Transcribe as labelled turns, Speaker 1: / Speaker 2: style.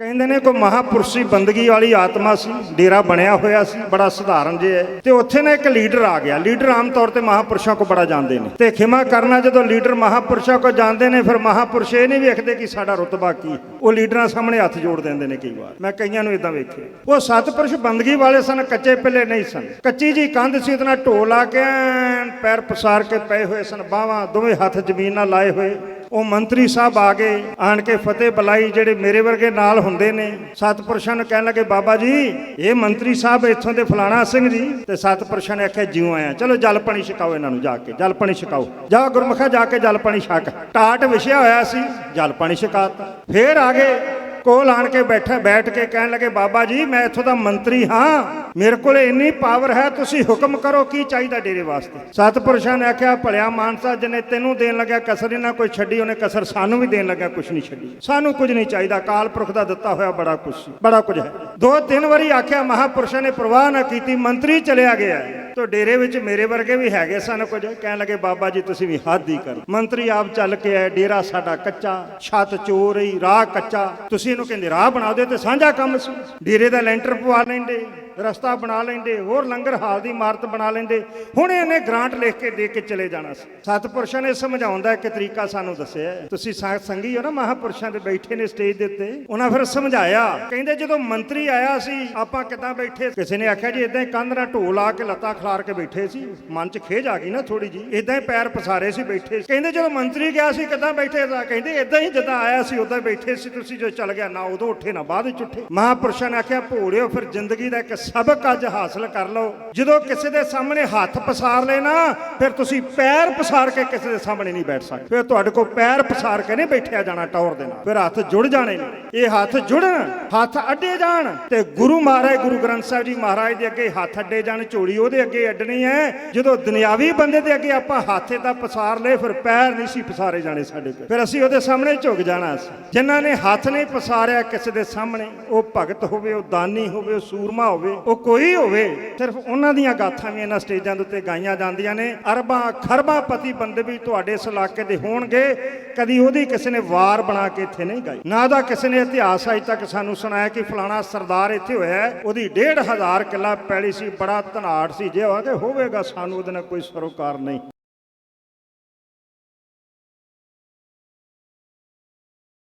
Speaker 1: ਕਹਿੰਦੇ ਨੇ ਕੋਈ ਮਹਾਪੁਰਸ਼ੀ ਬੰਦਗੀ ਵਾਲੀ ਆਤਮਾ ਸੀ, ਡੇਰਾ ਬਣਿਆ ਹੋਇਆ ਸੀ, ਬੜਾ ਸਧਾਰਨ ਜਿਹਾ ਹੈ। ਤੇ ਉੱਥੇ ਨਾ ਇੱਕ ਲੀਡਰ ਆ ਗਿਆ। ਲੀਡਰ ਆਮ ਤੌਰ ਤੇ ਮਹਾਪੁਰਸ਼ਾਂ ਕੋ ਬੜਾ ਜਾਂਦੇ ਨੇ। ਤੇ ਖਿਮਾ ਕਰਨਾ ਜਦੋਂ ਲੀਡਰ ਮਹਾਪੁਰਸ਼ਾਂ ਕੋ ਜਾਂਦੇ ਨੇ, ਫਿਰ ਮਹਾਪੁਰਸ਼ ਇਹ ਨਹੀਂ ਵੇਖਦੇ ਕਿ ਸਾਡਾ ਰੁਤਬਾ ਕੀ ਉਹ ਲੀਡਰਾਂ ਸਾਹਮਣੇ ਹੱਥ ਜੋੜ ਦਿੰਦੇ ਨੇ ਕਈ ਵਾਰ। ਮੈਂ ਕਈਆਂ ਨੂੰ ਇਦਾਂ ਵੇਖਿਆ। ਉਹ ਸਤਪੁਰਸ਼ ਬੰਦਗੀ ਵਾਲੇ ਸਨ, ਕੱਚੇ ਪਿੱਲੇ ਨਹੀਂ ਸਨ। ਕੱਚੀ ਜੀ ਕੰਧ ਸੀ, ਉਹਦੇ ਨਾਲ ਢੋਲ ਆ ਕੇ ਐਨ ਪੈਰ ਪਸਾਰ ਕੇ ਪਏ ਹੋਏ ਸਨ। ਬਾਹਾਂ ਦੋਵੇਂ ਹੱਥ ਜ਼ਮੀਨ ਨਾਲ ਲਾਏ ਹੋਏ। ਉਹ ਮੰਤਰੀ ਸਾਹਿਬ ਆ ਗਏ, ਆਣ ਕੇ ਫਤਿਹ ਬੁਲਾਈ, ਜਿਹੜੇ ਮੇਰੇ ਵਰਗੇ ਨਾਲ ਹੁੰਦੇ ਨੇ। ਸਤਪੁਰਸ਼ਾਂ ਨੂੰ ਕਹਿਣ ਲੱਗੇ, ਬਾਬਾ ਜੀ, ਇਹ ਮੰਤਰੀ ਸਾਹਿਬ ਇੱਥੋਂ ਦੇ ਫਲਾਣਾ ਸਿੰਘ ਜੀ। ਤੇ ਸਤਪੁਰਸ਼ਾਂ ਨੇ ਆਖਿਆ, ਜਿਉਂ ਆਇਆ। ਚਲੋ, ਜਲ ਪਾਣੀ ਛਕਾਓ ਇਹਨਾਂ ਨੂੰ ਜਾ ਕੇ, ਜਲ ਪਾਣੀ ਛਕਾਓ। ਜਾ ਗੁਰਮੁਖਾ, ਜਾ ਕੇ ਜਲ ਪਾਣੀ ਛਕ। ਟਾਟ ਵਿਛਿਆ ਹੋਇਆ ਸੀ, ਜਲ ਪਾਣੀ ਛਕਾਤਾ। ਫੇਰ ਆ ਗਏ। ਕੋਲ ਆਣ ਕੇ ਬੈਠਾ, ਬੈਠ ਕੇ ਕਹਿਣ ਲੱਗੇ, ਬਾਬਾ ਜੀ, ਮੈਂ ਇੱਥੋਂ ਦਾ ਮੰਤਰੀ ਹਾਂ। ਮੇਰੇ ਕੋਲ ਇੰਨੀ ਪਾਵਰ ਹੈ, ਤੁਸੀਂ ਹੁਕਮ ਕਰੋ ਕੀ ਚਾਹੀਦਾ ਡੇਰੇ ਵਾਸਤੇ? ਸਤਪੁਰਸ਼ਾਂ ਨੇ ਆਖਿਆ, ਭਲਿਆ ਮਾਨਸਾ, ਜਿਹਨੇ ਤੈਨੂੰ ਦੇਣ ਲੱਗਿਆ ਕਸਰ, ਇਹਨਾਂ ਕੋਈ ਛੱਡੀ, ਉਹਨੇ ਕਸਰ ਸਾਨੂੰ ਵੀ ਦੇਣ ਲੱਗਿਆ ਕੁਝ ਨਹੀਂ ਛੱਡੀ। ਸਾਨੂੰ ਕੁਝ ਨਹੀਂ ਚਾਹੀਦਾ ਕਾਲ ਪੁਰਖ ਦਾ ਦਿੱਤਾ ਹੋਇਆ ਬੜਾ ਕੁਝ ਸੀ, ਬੜਾ ਕੁਝ ਹੈ। ਦੋ ਤਿੰਨ ਵਾਰੀ ਆਖਿਆ, ਮਹਾਪੁਰਸ਼ਾਂ ਨੇ ਪ੍ਰਵਾਹ ਨਾ ਕੀਤੀ, ਮੰਤਰੀ ਚਲਿਆ ਗਿਆ। ਤੋ ਡੇਰੇ ਵਿੱਚ ਮੇਰੇ ਵਰਗੇ ਵੀ ਹੈਗੇ ਸਨ ਕੁਝ। ਕਹਿਣ ਲੱਗੇ, ਬਾਬਾ ਜੀ, ਤੁਸੀਂ ਵੀ ਹੱਦ ਹੀ ਕਰੋ। ਮੰਤਰੀ ਆਪ ਚੱਲ ਕੇ ਆਏ, ਡੇਰਾ ਸਾਡਾ ਕੱਚਾ, ਛੱਤ ਚੋਰੀ ਰਾਹ ਕੱਚਾ। ਤੁਸੀਂ ਇਹਨੂੰ ਕਹਿੰਦੇ, ਰਾਹ ਬਣਾ ਦਿਓ ਤੇ ਸਾਂਝਾ ਕੰਮ ਸੀ। ਡੇਰੇ ਦਾ ਲੈਂਟਰ ਪਵਾ ਲੈਂਦੇ, ਰਸਤਾ ਬਣਾ ਲੈਂਦੇ, ਹੋਰ ਲੰਗਰ ਹਾਲ ਦੀ ਇਮਾਰਤ ਬਣਾ ਲੈਂਦੇ। ਹੁਣ ਇਹਨੇ ਗ੍ਰਾਂਟ ਲਿਖ ਕੇ ਦੇ ਕੇ ਚਲੇ ਜਾਣਾ ਸੀ। ਸਤਪੁਰਸ਼ਾਂ ਨੇ ਸਮਝਾਉਣ ਦਾ ਇੱਕ ਤਰੀਕਾ ਸਾਨੂੰ ਦੱਸਿਆ ਤੁਸੀਂ ਸਾ- ਸੰਗੀ ਹੋ ਨਾ, ਮਹਾਪੁਰਸ਼ਾਂ ਦੇ ਬੈਠੇ ਨੇ ਸਟੇਜ ਦੇ ਉੱਤੇ। ਉਹਨਾਂ ਫਿਰ ਸਮਝਾਇਆ। ਕਹਿੰਦੇ, ਜਦੋਂ ਮੰਤਰੀ ਆਇਆ ਸੀ, ਆਪਾਂ ਕਿੱਦਾਂ ਬੈਠੇ? ਕਿਸੇ ਨੇ ਆਖਿਆ ਜੀ ਇਦਾਂ ਹੀ ਕੰਧ ਨਾਲ ਢੋਲ ਆ ਕੇ ਲੱਤਾਂ ਖਿਲਾਰ ਕੇ ਬੈਠੇ ਸੀ, ਮਨ 'ਚ ਖੇਜ ਆ ਗਈ ਨਾ ਥੋੜੀ ਜੀ ਇਦਾਂ ਹੀ ਪੈਰ ਪਸਾਰੇ ਸੀ, ਬੈਠੇ ਸੀ। ਕਹਿੰਦੇ ਜਦੋਂ ਮੰਤਰੀ ਗਿਆ ਸੀ, ਕਿੱਦਾਂ ਬੈਠੇ ਤਾਂ ਕਹਿੰਦੇ ਇਦਾਂ ਹੀ ਜਿੱਦਾਂ ਆਇਆ ਸੀ, ਉਦਾਂ ਬੈਠੇ ਸੀ, ਤੁਸੀਂ ਜੋ ਚੱਲ ਗਿਆ, ਨਾ ਉਦੋਂ ਉੱਠੇ, ਨਾ ਬਾਅਦ ਵਿੱਚ ਉੱਠੇ। ਮਹਾਪੁਰਸ਼ਾਂ ਨੇ ਆਖਿਆ ਭੋੜਿਓ ਫਿਰ ਜ਼ਿੰਦਗੀ ਦਾ ਇੱਕ ਸਬਕ ਅੱਜ ਹਾਸਲ ਕਰ ਲਓ। ਜਦੋਂ ਕਿਸੇ ਦੇ ਸਾਹਮਣੇ ਹੱਥ ਪਸਾਰ ਲੈਣਾ ਫਿਰ ਤੁਸੀਂ ਪੈਰ ਪਸਾਰ ਕੇ ਕਿਸੇ ਦੇ ਸਾਹਮਣੇ ਨਹੀਂ ਬੈਠ ਸਕਦੇ। ਫਿਰ ਤੁਹਾਡੇ ਕੋਲ ਪੈਰ ਪਸਾਰ ਕੇ ਨਹੀਂ ਬੈਠਿਆ ਜਾਣਾ ਟੌਰ ਦੇ ਨਾਲ। ਫਿਰ ਹੱਥ ਜੁੜ ਜਾਣੇ ਨੇ। ਇਹ ਹੱਥ ਜੁੜਨ, ਹੱਥ ਅੱਡੇ ਜਾਣ ਤੇ ਗੁਰੂ ਮਹਾਰਾਜ, ਗੁਰੂ ਗ੍ਰੰਥ ਸਾਹਿਬ ਜੀ ਮਹਾਰਾਜ ਦੇ ਅੱਗੇ ਹੱਥ ਅੱਡੇ ਜਾਣ, ਝੋਲੀ ਉਹਦੇ ਅੱਗੇ ਅੱਡਣੀ ਹੈ। ਜਦੋਂ ਦੁਨਿਆਵੀ ਬੰਦੇ ਦੇ ਅੱਗੇ ਆਪਾਂ ਹੱਥ ਦਾ ਪਸਾਰ ਲਏ, ਫਿਰ ਪੈਰ ਨਹੀਂ ਸੀ ਪਸਾਰੇ ਜਾਣੇ ਸਾਡੇ ਕੋਲ। ਫਿਰ ਅਸੀਂ ਉਹਦੇ ਸਾਹਮਣੇ ਝੁਕ ਜਾਣਾ ਸੀ। ਜਿਨ੍ਹਾਂ ਨੇ ਹੱਥ ਨਹੀਂ ਪਸਾਰਿਆ ਕਿਸੇ ਦੇ ਸਾਹਮਣੇ, ਉਹ ਭਗਤ ਹੋਵੇ, ਉਹ ਦਾਨੀ ਹੋਵੇ, ਉਹ ਸੂਰਮਾ ਹੋਵੇ, ਉਹ ਕੋਈ ਹੋਵੇ, ਸਿਰਫ ਉਹਨਾਂ ਦੀਆਂ ਗਾਥਾਂ ਵੀ ਇਹਨਾਂ ਸਟੇਜਾਂ ਦੇ ਉੱਤੇ ਗਾਈਆਂ ਜਾਂਦੀਆਂ ਨੇ। ਅਰਬਾਂ, ਖਰਬਾਂ ਪਤੀ ਬੰਦੇ ਵੀ ਤੁਹਾਡੇ ਇਸ ਇਲਾਕੇ ਦੇ ਹੋਣਗੇ। ਕਦੀ ਉਹਦੀ ਕਿਸੇ ਨੇ ਵਾਰ ਬਣਾ ਕੇ ਇੱਥੇ ਨਹੀਂ ਗਾਈ। ਨਾ ਦਾ ਕਿਸੇ ਨੇ ਇਤਿਹਾਸ ਅਜ ਤੱਕ ਸਾਨੂੰ ਸੁਣਾਇਆ ਕਿ ਫਲਾਣਾ ਸਰਦਾਰ ਇੱਥੇ ਹੋਇਆ ਉਹਦੀ 1.5 ਹਜ਼ਾਰ ਕਿੱਲਾ ਪੈਲੀ ਸੀ, ਬੜਾ ਧਨਾੜ ਸੀ ਜੇ ਹੋਵੇ ਹੋਵੇਗਾ ਸਾਨੂੰ ਉਹਦੇ ਨਾਲ ਕੋਈ ਸਰੋਕਾਰ ਨਹੀਂ।